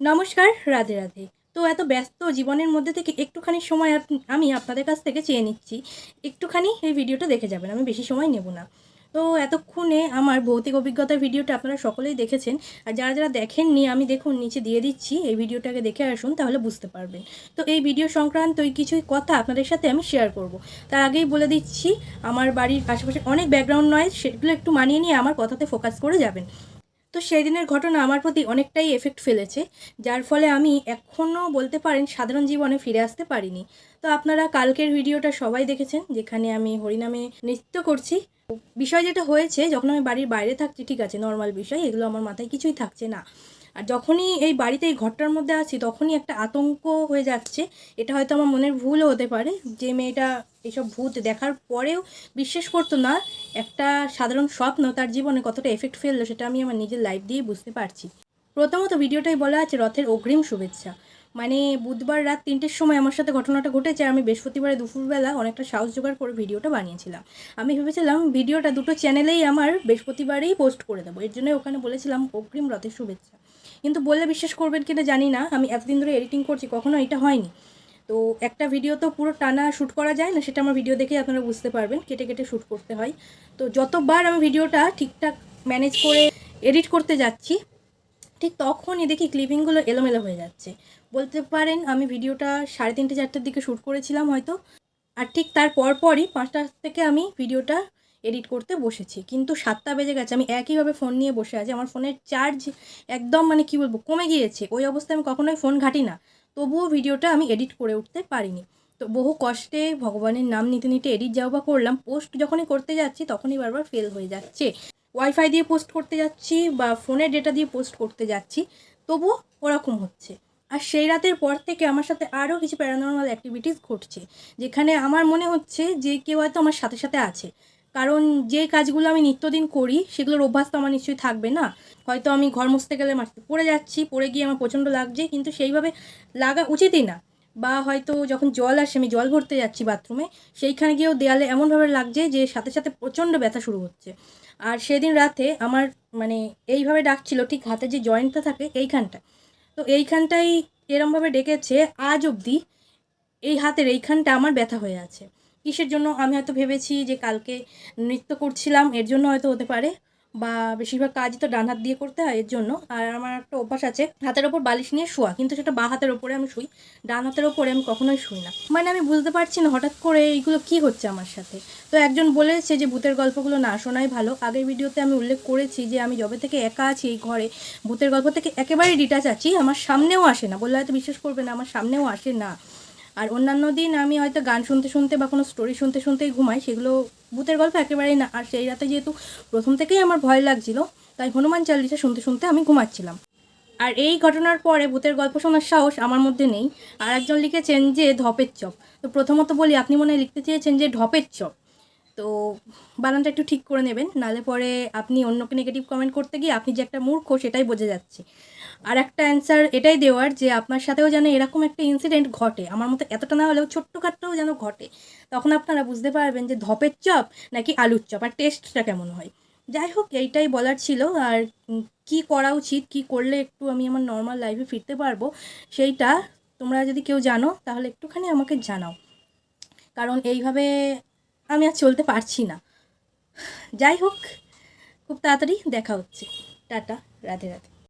নমস্কার, রাধে রাধে। তো এত ব্যস্ত জীবনের মধ্যে থেকে একটুখানি সময় আমি আপনাদের কাছ থেকে চেয়ে নিচ্ছি। একটুখানি এই ভিডিওটা দেখে যাবেন, আমি বেশি সময় নেব না। তো এতক্ষণে আমার ভৌতিক অভিজ্ঞতার ভিডিওটা আপনারা সকলেই দেখেছেন। আর যারা যারা দেখেননি, আমি দেখুন, নিচে দিয়ে দিচ্ছি। এই ভিডিওটাকে দেখে আসুন, তাহলে বুঝতে পারবেন। তো এই ভিডিও সংক্রান্ত ওই কিছু কথা আপনাদের সাথে আমি শেয়ার করব। তার আগেই বলে দিচ্ছি, আমার বাড়ির আশেপাশে অনেক ব্যাকগ্রাউন্ড নয়েজ সেগুলো একটু মানিয়ে নিয়ে আমার কথাতে ফোকাস করে যাবেন। তো সেই দিনের ঘটনা আমার প্রতি অনেকটাই এফেক্ট ফেলেছে, যার ফলে আমি এখনও বলতে পারেন সাধারণ জীবনে ফিরে আসতে পারিনি। তো আপনারা কালকের ভিডিওটা সবাই দেখেছেন, যেখানে আমি হরিনামে নৃত্য করছি। বিষয় যেটা হয়েছে, যখন আমি বাড়ির বাইরে থাকছি, ঠিক আছে নর্মাল বিষয়, এগুলো আমার মাথায় কিছুই থাকছে না। আর যখনই এই বাড়িতে এই ঘরটার মধ্যে আছি, তখনই একটা আতঙ্ক হয়ে যাচ্ছে। এটা হয়তো আমার মনের ভুলও হতে পারে, যে মেয়েটা এসব ভূত দেখার পরেও বিশ্বাস করতো না। একটা সাধারণ স্বপ্ন তার জীবনে কতটা এফেক্ট ফেলল সেটা আমি আমার নিজের লাইফ দিয়ে বুঝতে পারছি। প্রথমত ভিডিওটাই বলা আছে রথের অগ্রিম শুভেচ্ছা। মানে বুধবার রাত তিনটের সময় আমার সাথে ঘটনাটা ঘটেছে, আমি বৃহস্পতিবারে দুপুরবেলা অনেকটা সাহস জোগাড় করে ভিডিওটা বানিয়েছিলাম। আমি ভেবেছিলাম ভিডিওটা দুটো চ্যানেলেই আমার বৃহস্পতিবারেই পোস্ট করে দেবো, এর জন্য ওখানে বলেছিলাম অগ্রিম রথের শুভেচ্ছা। কিন্তু বললে বিশ্বাস করবেন কিনা জানি না, আমি এতদিন ধরে এডিটিং করছি, কখনো এটা হয়নি। তো একটা ভিডিও তো পুরো টানা শ্যুট করা যায় না, সেটা আমার ভিডিও দেখেই আপনারা বুঝতে পারবেন, কেটে কেটে শ্যুট করতে হয়। তো যতবার আমি ভিডিওটা ঠিকঠাক ম্যানেজ করে এডিট করতে যাচ্ছি, ঠিক তখনই দেখি ক্লিপিংগুলো এলোমেলো হয়ে যাচ্ছে। বলতে পারেন আমি ভিডিওটা সাড়ে তিনটে, চারটের দিকে শ্যুট করেছিলাম হয়তো, আর ঠিক তার পরপরই পাঁচটা থেকে আমি ভিডিওটা এডিট করতে বসেছি। কিন্তু সাতটা বেজে গেছে, আমি একইভাবে ফোন নিয়ে বসে আছি। আমার ফোনের চার্জ একদম মানে কি বলব, কমে গিয়েছে। ওই অবস্থায় আমি কখনোই ফোন ঘাঁটি না। তবুও ভিডিওটা আমি এডিট করে উঠতে পারিনি। তো বহু কষ্টে ভগবানের নাম নিতে নিতে এডিট যাও বা করলাম পোস্ট যখনই করতে যাচ্ছি তখনই বারবার ফেল হয়ে যাচ্ছে। ওয়াইফাই দিয়ে পোস্ট করতে যাচ্ছি বা ফোনের ডেটা দিয়ে পোস্ট করতে যাচ্ছি, তবুও ওরকম হচ্ছে। আর সেই রাতের পর থেকে আমার সাথে আরও কিছু প্যারানর্মাল অ্যাক্টিভিটিস ঘটছে, যেখানে আমার মনে হচ্ছে যে কেউ হয়তো আমার সাথে সাথে আছে। কারণ যে কাজগুলো আমি নিত্যদিন করি, সেগুলোর অভ্যাস তো আমার নিশ্চয়ই থাকবে না। হয়তো আমি ঘর মুছতে গেলে মাটিতে পড়ে যাচ্ছি, পড়ে গিয়ে আমার প্রচণ্ড লাগছে, কিন্তু সেইভাবে লাগা উচিতই না। বা হয়তো যখন জল আসে, আমি জল ভরতে যাচ্ছি বাথরুমে, সেইখানে গিয়েও দেয়ালে এমনভাবে লাগছে যে, সাথে সাথে প্রচণ্ড ব্যথা শুরু হচ্ছে। আর সেদিন রাতে আমার মানে এইভাবে ডাকছিল, ঠিক হাতে যে জয়েন্টটা থাকে এইখানটা তো এইখানটাই এরমভাবে ডেকেছে, আজ অবধি এই হাতের এইখানটা আমার ব্যথা হয়ে আছে। কিসের জন্য? আমি হয়তো ভেবেছি যে কালকে নৃত্য করছিলাম, এর জন্য হয়তো হতে পারে। বা বেশিরভাগ কাজই তো ডান হাত দিয়ে করতে হয়, এর জন্য। আর আমার একটা অভ্যাস আছে, হাতের ওপর বালিশ নিয়ে শোয়া। কিন্তু সেটা বা হাতের ওপরে আমি শুই, ডান হাতের ওপরে আমি কখনোই শুই না। মানে আমি বুঝতে পারছি না হঠাৎ করে এইগুলো কি হচ্ছে আমার সাথে। তো একজন বলেছে যে, ভূতের গল্পগুলো না শোনাই ভালো। আগের ভিডিওতে আমি উল্লেখ করেছি যে, আমি যবে থেকে একা আছি এই ঘরে, ভূতের গল্প থেকে একেবারেই ডিটাচ আছি। আমার সামনেও আসে না। বললে হয়তো বিশ্বাস করবে না, আমার সামনেও আসে না। আর অন্যান্য দিন আমি হয়তো গান শুনতে শুনতে বা কোনো স্টোরি শুনতে শুনতেই ঘুমাই, সেগুলো ভূতের গল্প একেবারেই না। আর সেই রাতে যেহেতু প্রথম থেকেই আমার ভয় লাগছিল, তাই হনুমান চালিশা শুনতে শুনতে আমি ঘুমাচ্ছিলাম। আর এই ঘটনার পরে ভূতের গল্প শোনার সাহস আমার মধ্যে নেই। আর একজন লিখেছেন যে ধপের চপ। তো প্রথমত বলি, আপনি মনে লিখতে চেয়েছেন যে ঢপের চপ। তো বানানটা একটু ঠিক করে নেবেন নালে পরে আপনি অন্যকে নেগেটিভ কমেন্ট করতে গিয়ে আপনি যে একটা মূর্খ সেটাই বোঝা যাচ্ছে। আর একটা অ্যান্সার এটাই দেওয়ার যে আপনার সাথেও যেন এরকম একটা ইনসিডেন্ট ঘটে, আমার মতো এতটা না হলেও ছোট্টখাট্টও যেন ঘটে, তখন আপনারা বুঝতে পারবেন যে ধপের চপ নাকি আলুর চপ, আর টেস্টটা কেমন হয়। যাই হোক, এইটাই বলার ছিল, আর কি করা উচিত, কি করলে একটু আমি আমার নর্মাল লাইফে ফিরতে পারব, সেইটা তোমরা যদি কেউ জানো, তাহলে একটুখানি আমাকে জানাও। কারণ এইভাবে আমি আর চলতে পারছি না। যাই হোক খুব তাড়াতাড়ি দেখা হচ্ছে। টাটা রাধে রাধে।